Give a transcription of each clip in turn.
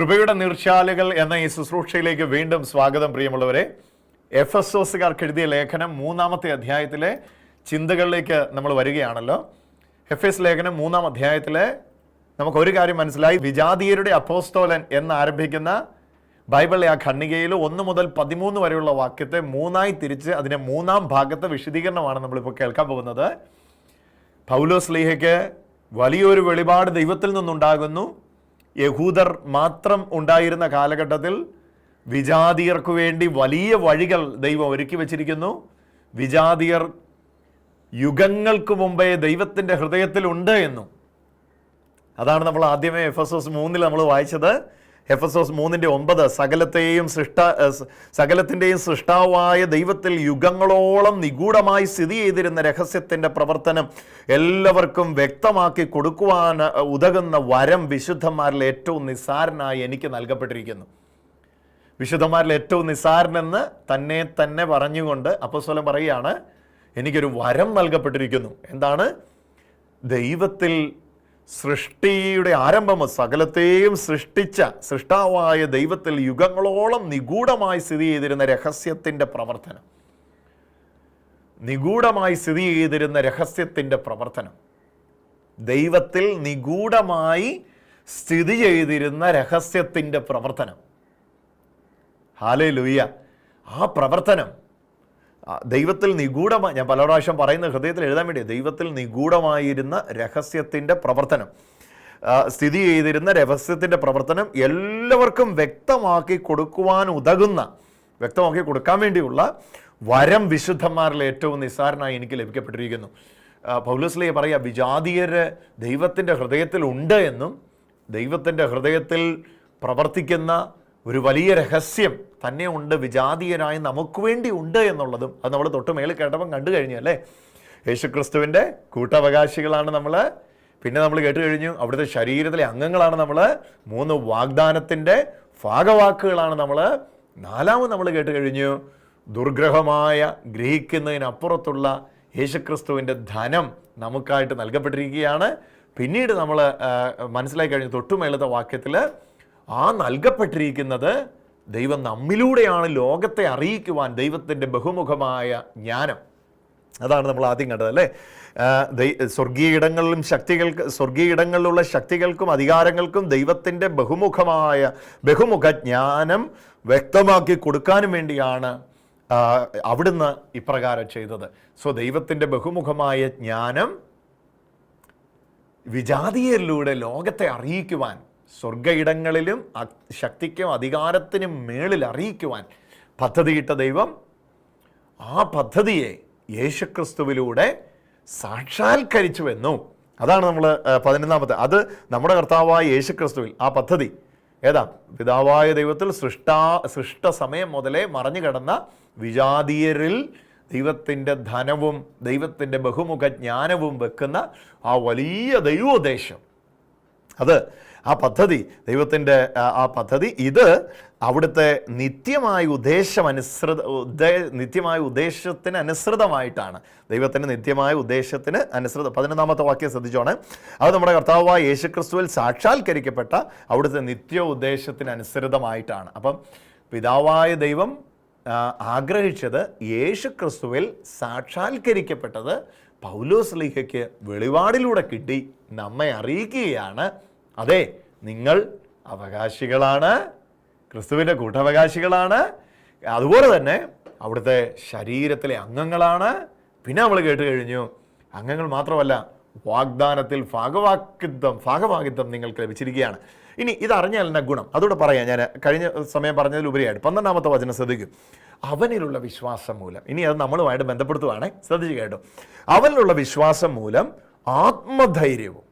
കൃപയുടെ നീർച്ചാലുകൾ എന്ന ഈ ശുശ്രൂഷയിലേക്ക് വീണ്ടും സ്വാഗതം പ്രിയമുള്ളവരെ. എഫ് എസ് ഓസുകാർക്ക് എഴുതിയ ലേഖനം മൂന്നാമത്തെ അധ്യായത്തിലെ ചിന്തകളിലേക്ക് നമ്മൾ വരികയാണല്ലോ. എഫ് എസ് ലേഖനം മൂന്നാം അധ്യായത്തിലെ നമുക്ക് ഒരു കാര്യം മനസ്സിലായി. വിജാതീയരുടെ അപ്പോസ്തോലൻ എന്ന് ആരംഭിക്കുന്ന ബൈബിളിലെ ആ ഖണ്ണികയിൽ ഒന്ന് മുതൽ പതിമൂന്ന് വരെയുള്ള വാക്യത്തെ മൂന്നായി തിരിച്ച് അതിനെ മൂന്നാം ഭാഗത്തെ വിശദീകരണമാണ് നമ്മളിപ്പോൾ കേൾക്കാൻ പോകുന്നത്. പൗലോസ് ലീഹയ്ക്ക് വലിയൊരു വെളിപാട് ദൈവത്തിൽ നിന്നുണ്ടാകുന്നു. യഹൂദർ മാത്രം ഉണ്ടായിരുന്ന കാലഘട്ടത്തിൽ വിജാതിയർക്ക് വേണ്ടി വലിയ വഴികൾ ദൈവം ഒരുക്കി വച്ചിരിക്കുന്നു. വിജാതിയർ യുഗങ്ങൾക്ക് മുമ്പേ ദൈവത്തിന്റെ ഹൃദയത്തിലുണ്ട് എന്നും. അതാണ് നമ്മൾ ആദ്യമേ എഫ് എസ് എസ് മൂന്നിൽ നമ്മൾ വായിച്ചത്. എഫ് എസ് എസ് മൂന്നിന്റെ ഒമ്പത് സകലത്തെയും സൃഷ്ട സകലത്തിന്റെയും സൃഷ്ടാവായ ദൈവത്തിൽ യുഗങ്ങളോളം നിഗൂഢമായി സ്ഥിതി ചെയ്തിരുന്ന രഹസ്യത്തിന്റെ പ്രവർത്തനം എല്ലാവർക്കും വ്യക്തമാക്കി കൊടുക്കുവാൻ ഉതകുന്ന വരം വിശുദ്ധന്മാരിൽ ഏറ്റവും നിസ്സാരനായി എനിക്ക് നൽകപ്പെട്ടിരിക്കുന്നു. വിശുദ്ധന്മാരിൽ ഏറ്റവും നിസ്സാരനെന്ന് തന്നെ തന്നെ പറഞ്ഞുകൊണ്ട് അപ്പസ്വലം പറയുകയാണ് എനിക്കൊരു വരം നൽകപ്പെട്ടിരിക്കുന്നു. എന്താണ്? ദൈവത്തിൽ സൃഷ്ടിയുടെ ആരംഭം സകലത്തെയും സൃഷ്ടിച്ച സൃഷ്ടാവായ ദൈവത്തിൽ യുഗങ്ങളോളം നിഗൂഢമായി സ്ഥിതി ചെയ്തിരുന്ന രഹസ്യത്തിന്റെ പ്രവർത്തനം. നിഗൂഢമായി സ്ഥിതി ചെയ്തിരുന്ന രഹസ്യത്തിന്റെ പ്രവർത്തനം. ദൈവത്തിൽ നിഗൂഢമായി സ്ഥിതി ചെയ്തിരുന്ന രഹസ്യത്തിന്റെ പ്രവർത്തനം. ഹാലേ ലുയ്യ ആ പ്രവർത്തനം ദൈവത്തിൽ നിഗൂഢമായി ഞാൻ പല പ്രാവശ്യം പറയുന്ന ഹൃദയത്തിൽ എഴുതാൻ വേണ്ടി ദൈവത്തിൽ നിഗൂഢമായിരുന്ന രഹസ്യത്തിന്റെ പ്രവർത്തനം സ്ഥിതി ചെയ്തിരുന്ന രഹസ്യത്തിന്റെ പ്രവർത്തനം എല്ലാവർക്കും വ്യക്തമാക്കി കൊടുക്കുവാൻ ഉതകുന്ന വ്യക്തമാക്കി കൊടുക്കാൻ വേണ്ടിയുള്ള വരം വിശുദ്ധന്മാരിൽ ഏറ്റവും നിസ്സാരനായി എനിക്ക് ലഭിക്കപ്പെട്ടിരിക്കുന്നു. പൗലസ്ലിയെ പറയുക വിജാതീയര് ദൈവത്തിന്റെ ഹൃദയത്തിൽ ഉണ്ട് എന്നും ദൈവത്തിന്റെ ഹൃദയത്തിൽ പ്രവർത്തിക്കുന്ന ഒരു വലിയ രഹസ്യം തന്നെ ഉണ്ട് വിജാതീയനായ നമുക്ക് വേണ്ടി ഉണ്ട് എന്നുള്ളതും അത് നമ്മൾ തൊട്ട് മേളിൽ കേട്ടപ്പം കണ്ടു കഴിഞ്ഞു അല്ലേ? യേശുക്രിസ്തുവിന്റെ കൂട്ടവകാശികളാണ് നമ്മൾ. പിന്നെ നമ്മൾ കേട്ട് കഴിഞ്ഞു അവിടുത്തെ ശരീരത്തിലെ അംഗങ്ങളാണ് നമ്മൾ. മൂന്ന് വാഗ്ദാനത്തിന്റെ ഭാഗവാക്കുകളാണ് നമ്മൾ. നാലാമത് നമ്മൾ കേട്ട് കഴിഞ്ഞു ദുർഗ്രഹമായ ഗ്രഹിക്കുന്നതിനപ്പുറത്തുള്ള യേശുക്രിസ്തുവിന്റെ ധനം നമുക്കായിട്ട് നൽകപ്പെട്ടിരിക്കുകയാണ്. പിന്നീട് നമ്മൾ മനസ്സിലാക്കി കഴിഞ്ഞു തൊട്ടുമേളത്തെ വാക്യത്തിൽ ആ നൽകപ്പെട്ടിരിക്കുന്നത് ദൈവം നമ്മിലൂടെയാണ് ലോകത്തെ അറിയിക്കുവാൻ ദൈവത്തിന്റെ ബഹുമുഖമായ ജ്ഞാനം. അതാണ് നമ്മൾ ആദ്യം കണ്ടത് അല്ലേ? സ്വർഗീയ ഇടങ്ങളിലും ശക്തികൾക്ക് സ്വർഗീയ ഇടങ്ങളിലുള്ള ശക്തികൾക്കും അധികാരങ്ങൾക്കും ദൈവത്തിന്റെ ബഹുമുഖമായ ബഹുമുഖ ജ്ഞാനം വ്യക്തമാക്കി കൊടുക്കാനും വേണ്ടിയാണ് അവിടുന്ന് ഇപ്രകാരം ചെയ്തത്. സോ ദൈവത്തിന്റെ ബഹുമുഖമായ ജ്ഞാനം വിജാതീയരിലൂടെ ലോകത്തെ അറിയിക്കുവാൻ സ്വർഗ ഇടങ്ങളിലും ശക്തിക്കും അധികാരത്തിനും മേളിൽ അറിയിക്കുവാൻ പദ്ധതിയിട്ട ദൈവം ആ പദ്ധതിയെ യേശുക്രിസ്തുവിലൂടെ സാക്ഷാത്കരിച്ചുവെന്നു. അതാണ് നമ്മൾ പതിനൊന്നാമത്തെ. അത് നമ്മുടെ കർത്താവായ യേശുക്രിസ്തുവിൽ ആ പദ്ധതി. ഏതാ? പിതാവായ ദൈവത്തിൽ സൃഷ്ടാ സൃഷ്ട സമയം മുതലേ മറഞ്ഞു കിടന്ന വിജാതീയരിൽ ദൈവത്തിന്റെ ധനവും ദൈവത്തിന്റെ ബഹുമുഖ ജ്ഞാനവും വെക്കുന്ന ആ വലിയ ദൈവോദ്ദേശം. അത് ആ പദ്ധതി ദൈവത്തിന്റെ ആ- പദ്ധതി ഇത് അവിടുത്തെ നിത്യമായ ഉദ്ദേശം അനുസൃത ഉദ്ദേ നിത്യമായ ഉദ്ദേശത്തിന് അനുസൃതമായിട്ടാണ്. ദൈവത്തിന്റെ നിത്യമായ ഉദ്ദേശത്തിന് അനുസൃത പതിനൊന്നാമത്തെ വാക്യം ശ്രദ്ധിച്ചോണേ. അത് നമ്മുടെ കർത്താവായ യേശുക്രിസ്തുവിൽ സാക്ഷാത്കരിക്കപ്പെട്ട അവിടുത്തെ നിത്യ ഉദ്ദേശത്തിന് അനുസൃതമായിട്ടാണ്. അപ്പം പിതാവായ ദൈവം ആഗ്രഹിച്ചത് ആഗ്രഹിച്ചത് യേശുക്രിസ്തുവിൽ സാക്ഷാത്കരിക്കപ്പെട്ടത് പൗലോസ് ലീഹയ്ക്ക് വെളിപാടിലൂടെ കിട്ടി നമ്മെ അറിയിക്കുകയാണ്. അതെ നിങ്ങൾ അവകാശികളാണ് ക്രിസ്തുവിന്റെ കൂട്ടവകാശികളാണ്. അതുപോലെ തന്നെ അവിടുത്തെ ശരീരത്തിലെ അംഗങ്ങളാണ്. പിന്നെ നമ്മൾ കേട്ട് കഴിഞ്ഞു അംഗങ്ങൾ മാത്രമല്ല വാഗ്ദാനത്തിൽ ഭാഗവാക്കിത്വം ഭാഗവാക്കിത്വം നിങ്ങൾക്ക് ലഭിച്ചിരിക്കുകയാണ്. ഇനി ഇതറിഞ്ഞാൽ എന്നാ ഗുണം. അതുകൂടെ പറയാം ഞാൻ കഴിഞ്ഞ സമയം പറഞ്ഞതിലുപരിയായിട്ട് പന്ത്രണ്ടാമത്തെ വചനം ശ്രദ്ധിക്കും. അവനിലുള്ള വിശ്വാസം മൂലം ഇനി അത് നമ്മളുമായിട്ട് ബന്ധപ്പെടുത്തുവാണേ ശ്രദ്ധിച്ചു കേട്ടോ. അവനിലുള്ള വിശ്വാസം മൂലം ആത്മധൈര്യവും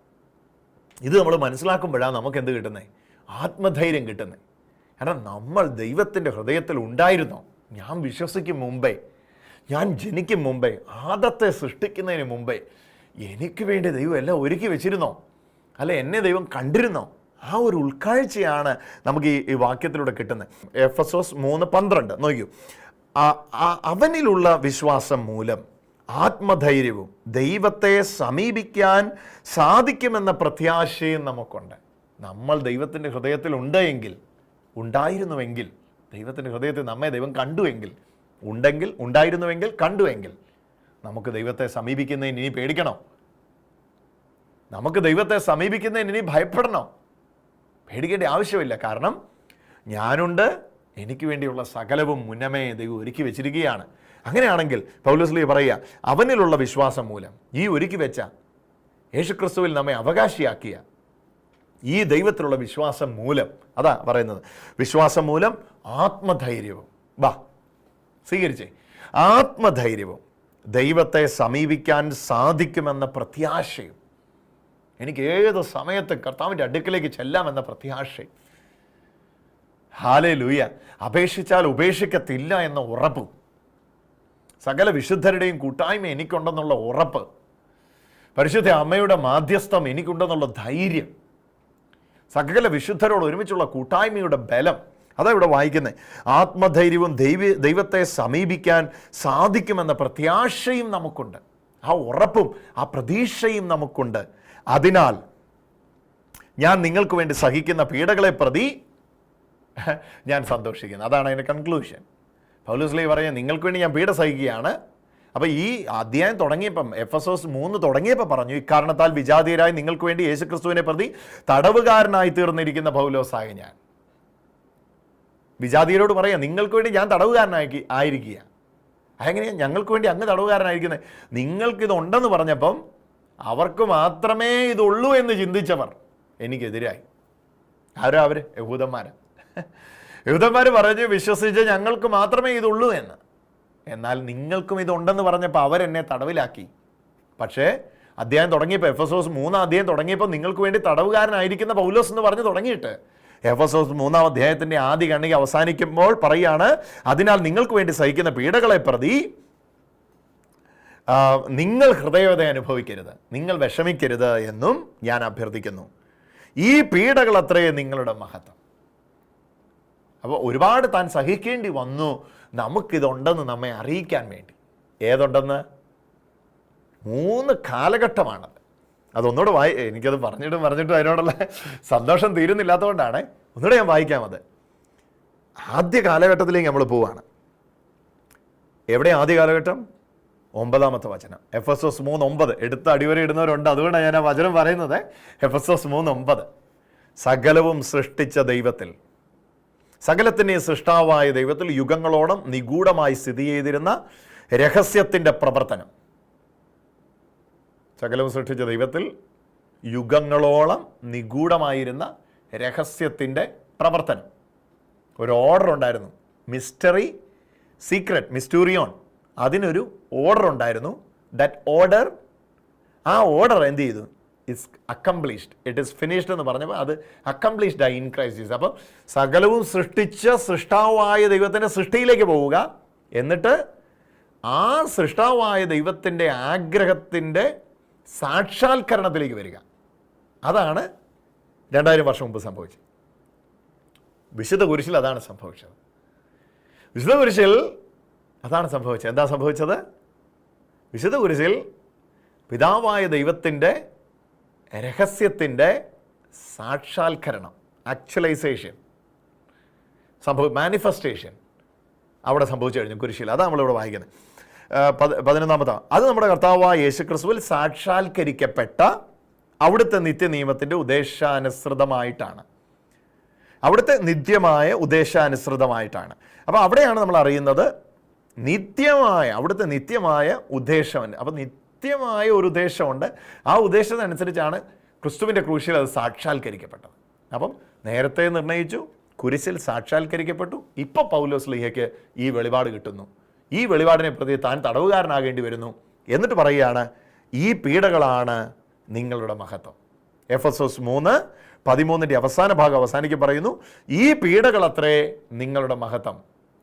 ഇത് നമ്മൾ മനസ്സിലാക്കുമ്പോഴാണ് നമുക്ക് എന്ത് കിട്ടുന്നത് ആത്മധൈര്യം കിട്ടുന്നത് കാരണം നമ്മൾ ദൈവത്തിന്റെ ഹൃദയത്തിൽ ഉണ്ടായിരുന്നോ. ഞാൻ വിശ്വസിക്കും മുമ്പേ ഞാൻ ജനിക്കും മുമ്പേ ആദത്തെ സൃഷ്ടിക്കുന്നതിന് മുമ്പേ എനിക്ക് വേണ്ടി ദൈവം എല്ലാം ഒരുക്കി വെച്ചിരുന്നോ? അല്ല എന്നെ ദൈവം കണ്ടിരുന്നോ? ആ ഒരു ഉൾക്കാഴ്ചയാണ് നമുക്ക് ഈ വാക്യത്തിലൂടെ കിട്ടുന്നത് എഫ് എസ് ഓസ് മൂന്ന് പന്ത്രണ്ട് നോക്കൂ. അവനിലുള്ള വിശ്വാസം മൂലം ആത്മധൈര്യവും ദൈവത്തെ സമീപിക്കാൻ സാധിക്കുമെന്ന പ്രത്യാശയും നമുക്കുണ്ട്. നമ്മൾ ദൈവത്തിന്റെ ഹൃദയത്തിൽ എങ്കിൽ ഉണ്ടായിരുന്നുവെങ്കിൽ ദൈവത്തിന്റെ ഹൃദയത്തിൽ നമ്മെ ദൈവം കണ്ടുവെങ്കിൽ ഉണ്ടെങ്കിൽ ഉണ്ടായിരുന്നുവെങ്കിൽ കണ്ടുവെങ്കിൽ നമുക്ക് ദൈവത്തെ സമീപിക്കുന്നതിന് ഇനി പേടിക്കണോ? നമുക്ക് ദൈവത്തെ സമീപിക്കുന്നതിന് ഇനി ഭയപ്പെടണോ? പേടിക്കേണ്ട ആവശ്യമില്ല. കാരണം ഞാനുണ്ട് എനിക്ക് വേണ്ടിയുള്ള സകലവും മുന്നമേ ദൈവം ഒരുക്കി വെച്ചിരിക്കുകയാണ്. അങ്ങനെയാണെങ്കിൽ പൗലസ്ലി പറയുക അവനിലുള്ള വിശ്വാസം മൂലം ഈ ഒരുക്കി വെച്ച യേശുക്രിസ്തുവിൽ നമ്മെ അവകാശിയാക്കിയ ഈ ദൈവത്തിലുള്ള വിശ്വാസം മൂലം അതാ പറയുന്നത് വിശ്വാസം മൂലം ആത്മധൈര്യവും. വാ സ്വീകരിച്ചേ. ആത്മധൈര്യവും ദൈവത്തെ സമീപിക്കാൻ സാധിക്കുമെന്ന പ്രത്യാശയും എനിക്ക് ഏത് സമയത്ത് കർത്താവിന്റെ അടുക്കിലേക്ക് ചെല്ലാമെന്ന പ്രത്യാശയും ഹാലേ ലൂയ അപേക്ഷിച്ചാൽ ഉപേക്ഷിക്കത്തില്ല എന്ന ഉറപ്പും സകല വിശുദ്ധരുടെയും കൂട്ടായ്മ എനിക്കുണ്ടെന്നുള്ള ഉറപ്പ്. പരിശുദ്ധ അമ്മയുടെ മാധ്യസ്ഥം എനിക്കുണ്ടെന്നുള്ള ധൈര്യം. സകല വിശുദ്ധരോട് ഒരുമിച്ചുള്ള കൂട്ടായ്മയുടെ ബലം. അതാ ഇവിടെ വായിക്കുന്നത് ആത്മധൈര്യവും ദൈവ ദൈവത്തെ സമീപിക്കാൻ സാധിക്കുമെന്ന പ്രത്യാശയും നമുക്കുണ്ട്. ആ ഉറപ്പും ആ പ്രതീക്ഷയും നമുക്കുണ്ട്. അതിനാൽ ഞാൻ നിങ്ങൾക്ക് വേണ്ടി സഹിക്കുന്ന പീഡകളെ പ്രതി ഞാൻ സന്തോഷിക്കുന്നു. അതാണ് അതിന്റെ കൺക്ലൂഷൻ പൗലൂസ്ലി പറയാം നിങ്ങൾക്ക് വേണ്ടി ഞാൻ പീഡ സഹിക്കുകയാണ്. അപ്പോൾ ഈ അധ്യായം തുടങ്ങിയപ്പം എഫ് എസ് എസ് മൂന്ന് തുടങ്ങിയപ്പോൾ പറഞ്ഞു ഇക്കാരണത്താൽ വിജാതീയരായി നിങ്ങൾക്ക് വേണ്ടി യേശുക്രിസ്തുവിനെ പ്രതി തടവുകാരനായി തീർന്നിരിക്കുന്ന പൗലോസായ ഞാൻ. വിജാതീയരോട് പറയാം നിങ്ങൾക്ക് വേണ്ടി ഞാൻ തടവുകാരനായി ആയിരിക്കുക. അതെങ്ങനെയാണ് ഞങ്ങൾക്ക് വേണ്ടി അങ്ങ് തടവുകാരനായിരിക്കുന്നത്. നിങ്ങൾക്കിതുണ്ടെന്ന് പറഞ്ഞപ്പം അവർക്ക് മാത്രമേ ഇതുള്ളൂ എന്ന് ചിന്തിച്ചവർ എനിക്കെതിരായി. ആരാ അവർ യഹൂദന്മാരാ. യഹൂദന്മാർ പറഞ്ഞ് വിശ്വസിച്ച് ഞങ്ങൾക്ക് മാത്രമേ ഇതുള്ളൂ എന്ന്. എന്നാൽ നിങ്ങൾക്കും ഇതുണ്ടെന്ന് പറഞ്ഞപ്പോൾ അവരെന്നെ തടവിലാക്കി. പക്ഷേ അദ്ദേഹം തുടങ്ങിയപ്പോൾ എഫ് എസ് ഓസ് മൂന്നാം അധ്യായം തുടങ്ങിയപ്പോൾ നിങ്ങൾക്ക് വേണ്ടി തടവുകാരനായിരിക്കുന്ന പൗലോസ് എന്ന് പറഞ്ഞ് തുടങ്ങിയിട്ട്. എഫ് എസ് മൂന്നാം അധ്യായത്തിന്റെ ആദ്യ കണ്ണിക അവസാനിക്കുമ്പോൾ പറയുകയാണ് അതിനാൽ നിങ്ങൾക്ക് വേണ്ടി സഹിക്കുന്ന പീഡകളെ പ്രതി നിങ്ങൾ ഹൃദയത അനുഭവിക്കരുത്. നിങ്ങൾ വിഷമിക്കരുത് എന്നും ഞാൻ അഭ്യർത്ഥിക്കുന്നു. ഈ പീഡകൾ അത്രയേ നിങ്ങളുടെ മഹത്വം. അപ്പോൾ ഒരുപാട് താൻ സഹിക്കേണ്ടി വന്നു. നമുക്കിതുണ്ടെന്ന് നമ്മെ അറിയിക്കാൻ വേണ്ടി. ഏതുണ്ടെന്ന്? മൂന്ന് കാലഘട്ടമാണത്. അതൊന്നുകൂടെ വായി എനിക്കത് പറഞ്ഞിട്ടും പറഞ്ഞിട്ടും അതിനോടുള്ള സന്തോഷം തീരുന്നില്ലാത്തതുകൊണ്ടാണ്. ഒന്നുകൂടെ ഞാൻ വായിക്കാം അത്. ആദ്യ കാലഘട്ടത്തിലേക്ക് നമ്മൾ പോവുകയാണ് എവിടെ ആദ്യ കാലഘട്ടം? ഒമ്പതാമത്തെ വചനം. എഫ് എസ് എസ് മൂന്ന് ഒമ്പത് എടുത്ത് അടിവരെ ഇടുന്നവരുണ്ട്. അതുകൊണ്ടാണ് ഞാൻ ആ വചനം പറയുന്നത്. എഫ് എസ് എസ് മൂന്ന് ഒമ്പത് സകലവും സൃഷ്ടിച്ച ദൈവത്തിൽ സകലത്തിന്റെയും സൃഷ്ടാവായ ദൈവത്തിൽ യുഗങ്ങളോളം നിഗൂഢമായി സ്ഥിതി ചെയ്തിരുന്ന രഹസ്യത്തിന്റെ പ്രവർത്തനം. സകലവും സൃഷ്ടിച്ച ദൈവത്തിൽ യുഗങ്ങളോളം നിഗൂഢമായിരുന്ന രഹസ്യത്തിന്റെ പ്രവർത്തനം. ഒരു ഓർഡർ ഉണ്ടായിരുന്നു. മിസ്റ്ററി സീക്രട്ട് മിസ്റ്റൂറിയോൺ അതിനൊരു ഓർഡർ ഉണ്ടായിരുന്നു. ദറ്റ് ഓർഡർ ആ ഓർഡർ എന്ത് ചെയ്തു? Is accomplished it is finished എന്ന് പറഞ്ഞപ്പോൾ അത് അക്കംപ്ലീഷ്ഡ് ആയി ഇൻ ക്രൈസ്റ്റ് ജീസസ് അപ്പം സകലവും സൃഷ്ടിച്ച സൃഷ്ടാവായ ദൈവത്തിന്റെ സൃഷ്ടിയിലേക്ക് പോവുക. എന്നിട്ട് ആ സൃഷ്ടാവായ ദൈവത്തിന്റെ ആഗ്രഹത്തിന്റെ സാക്ഷാത്കരണത്തിലേക്ക് വരിക. അതാണ് രണ്ടായിരം വർഷം മുമ്പ് സംഭവിച്ചത്. വിശുദ്ധ കുരിശിൽ അതാണ് സംഭവിച്ചത്. വിശുദ്ധ കുരിശിൽ അതാണ് സംഭവിച്ചത്. എന്താ സംഭവിച്ചത്? വിശുദ്ധ കുരിശിൽ പിതാവായ ദൈവത്തിന്റെ രഹസ്യത്തിന്റെ സാക്ഷാത്കരണം ആക്ച്വലൈസേഷൻ സംഭവ മാനിഫെസ്റ്റേഷൻ അവിടെ സംഭവിച്ചു കഴിഞ്ഞു കുരിശിൽ. അതാണ് നമ്മളിവിടെ വായിക്കുന്നത്. പതിനൊന്നാമത്തെ അത് നമ്മുടെ കർത്താവായ യേശുക്രിസ്തുവിൽ സാക്ഷാത്കരിക്കപ്പെട്ട അവിടുത്തെ നിത്യനിയമത്തിന്റെ ഉദ്ദേശാനുസൃതമായിട്ടാണ്. അവിടുത്തെ നിത്യമായ ഉദ്ദേശാനുസൃതമായിട്ടാണ്. അപ്പോൾ അവിടെയാണ് നമ്മൾ അറിയുന്നത് നിത്യമായ അവിടുത്തെ നിത്യമായ ഉദ്ദേശം അപ്പോൾ നിത്യമായ ഒരു ഉദ്ദേശമുണ്ട്. ആ ഉദ്ദേശത്തിനനുസരിച്ചാണ് ക്രിസ്തുവിന്റെ ക്രൂശിൽ അത് സാക്ഷാത്കരിക്കപ്പെട്ടത്. അപ്പം നേരത്തെ നിർണയിച്ചു കുരിശിൽ സാക്ഷാത്കരിക്കപ്പെട്ടു. ഇപ്പോൾ പൗലോസ് ലിഹയ്ക്ക് ഈ വെളിപാട് കിട്ടുന്നു. ഈ വെളിപാടിനെ പ്രതി താൻ തടവുകാരനാകേണ്ടി വരുന്നു എന്നിട്ട് പറയുകയാണ് ഈ പീഡകളാണ് നിങ്ങളുടെ മഹത്വം. എഫ് എസ് എസ് മൂന്ന് പതിമൂന്നിന്റെ അവസാന ഭാഗം അവസാനിക്കും പറയുന്നു ഈ പീഡകളത്രേ നിങ്ങളുടെ മഹത്വം.